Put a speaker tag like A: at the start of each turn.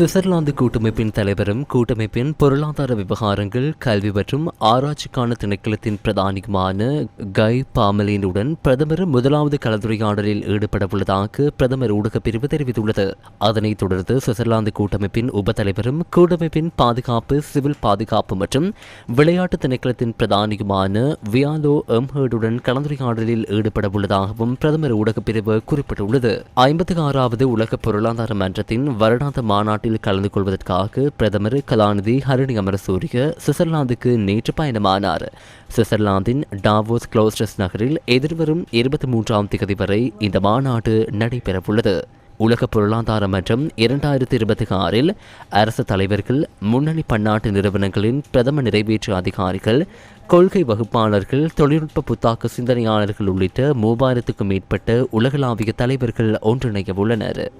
A: Switzerland கூட்டமைப்பின் தலைவரும் கூட்டமைப்பின் பொருளாதார விவகாரங்கள் கல்வி மற்றும் ஆராய்ச்சிக்கான திணைக்களத்தின் பிரதானியுமான கை பாமலினுடன் பிரதமர் முதலாவது கலந்துரையாடலில் ஈடுபட உள்ளதாக பிரதமர் ஊடகப் பிரிவு தெரிவித்துள்ளது. அதனைத் தொடர்ந்து சுவிட்சர்லாந்து கூட்டமைப்பின் உப தலைவரும் கூட்டமைப்பின் பாதுகாப்பு சிவில் பாதுகாப்பு மற்றும் விளையாட்டு திணைக்களத்தின் பிரதானியுமான வியாலோ எம்ஹர்டுடன் கலந்துரையாடலில் ஈடுபட உள்ளதாகவும் பிரதமர் ஊடகப் பிரிவு குறிப்பிட்டுள்ளது. ஐம்பத்தி ஆறாவது உலக பொருளாதார மன்றத்தின் வருடாந்த மாநாட்டில் கலந்து கொள்வதற்காக பிரதமர் கலாநிதி ஹரணி அமரசூரிய சுவிட்சர்லாந்துக்கு நேற்று பயணமானார். சுவிட்சர்லாந்தின் டாவோஸ் க்ளோஸ்டர்ஸ் நகரில் எதிர்வரும் இருபத்தி மூன்றாம் தேதி வரை இந்த மாநாடு நடைபெறவுள்ளது. உலக பொருளாதார மன்றம் இரண்டாயிரத்தி இருபத்தி ஆறில் அரசு தலைவர்கள் முன்னணி பன்னாட்டு நிறுவனங்களின் பிரதம நிறைவேற்று அதிகாரிகள் கொள்கை வகுப்பாளர்கள் தொழில்நுட்ப புத்தாக்க சிந்தனையாளர்கள் உள்ளிட்ட மூவாயிரத்துக்கும் மேற்பட்ட உலகளாவிய தலைவர்கள் ஒன்றிணைய உள்ளனர்